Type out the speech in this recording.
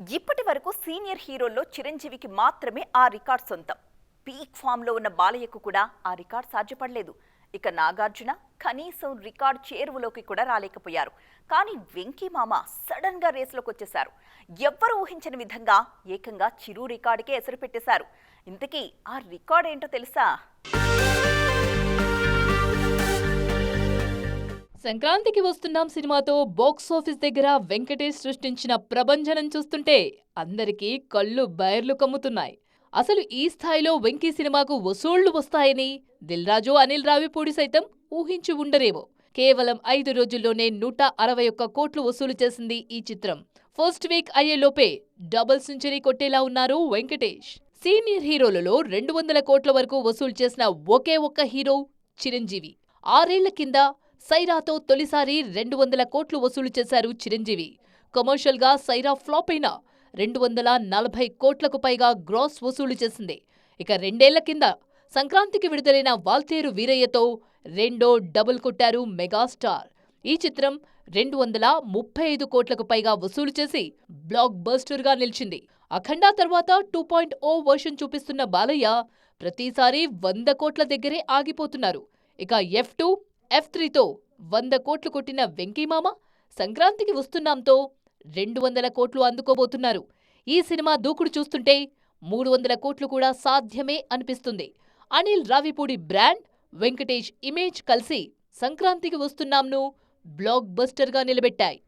ఇప్పటి వరకు సీనియర్ హీరోల్లో చిరంజీవికి మాత్రమే ఆ రికార్డ్ సొంతం. పీక్ ఫామ్లో ఉన్న బాలయ్యకు కూడా ఆ రికార్డ్ సాధ్యపడలేదు. ఇక నాగార్జున కనీసం రికార్డ్ చేరువలోకి కూడా రాలేకపోయారు. కానీ వెంకీ మామ సడన్గా రేసులోకి వచ్చేశారు. ఎవ్వరూ ఊహించని విధంగా ఏకంగా చిరు రికార్డుకే ఎసరు పెట్టేశారు. ఇంతకీ ఆ రికార్డ్ ఏంటో తెలుసా? సంక్రాంతికి వస్తున్నాం సినిమాతో. బాక్స్ ఆఫీస్ దగ్గర వెంకటేష్ సృష్టించిన ప్రభంజనం చూస్తుంటే అందరికీ కళ్ళు బైర్లు కమ్ముతున్నాయి. అసలు ఈ స్థాయిలో వెంకీ సినిమాకు వసూళ్ళు వస్తాయని దిల్రాజు అనిల్ రావిపూడి సైతం ఊహించి ఉండరేమో. కేవలం ఐదు రోజుల్లోనే నూట అరవై ఒక్క కోట్లు వసూలు చేసింది ఈ చిత్రం. ఫస్ట్ వీక్ అయ్యేలోపే డబుల్ సెంచరీ కొట్టేలా ఉన్నారు వెంకటేష్. సీనియర్ హీరోలలో రెండు వందల కోట్ల వరకు వసూలు చేసిన ఒకే ఒక్క హీరో చిరంజీవి. ఆరేళ్ళ కింద సైరాతో తొలిసారి రెండు వందల కోట్లు వసూలు చేశారు చిరంజీవి. కమర్షియల్గా సైరా ఫ్లాప్ అయినా రెండు వందల నలభై కోట్లకు పైగా గ్రాస్ వసూలు చేసింది. ఇక రెండేళ్ళ కింద సంక్రాంతికి విడుదలైన వాల్తేరు వీరయ్యతో రెండో డబుల్ కొట్టారు మెగాస్టార్. ఈ చిత్రం రెండు వందల ముప్పై ఐదు కోట్లకు పైగా వసూలు చేసి బ్లాక్ బస్టర్గా నిలిచింది. అఖండ తర్వాత టూ పాయింట్ ఓ వర్షన్ చూపిస్తున్న బాలయ్య ప్రతిసారి వంద కోట్ల దగ్గరే ఆగిపోతున్నారు. ఇక ఎఫ్ టూ ఎఫ్ త్రీతో వంద కోట్లు కొట్టిన వెంకీమామ సంక్రాంతికి వస్తున్నాంతో రెండు వందల కోట్లు అందుకోబోతున్నారు. ఈ సినిమా దూకుడు చూస్తుంటే మూడు వందల కోట్లు కూడా సాధ్యమే అనిపిస్తుంది. అనిల్ రావిపూడి బ్రాండ్ వెంకటేష్ ఇమేజ్ కలిసి సంక్రాంతికి వస్తున్నాంను బ్లాక్ బస్టర్గా నిలబెట్టాయి.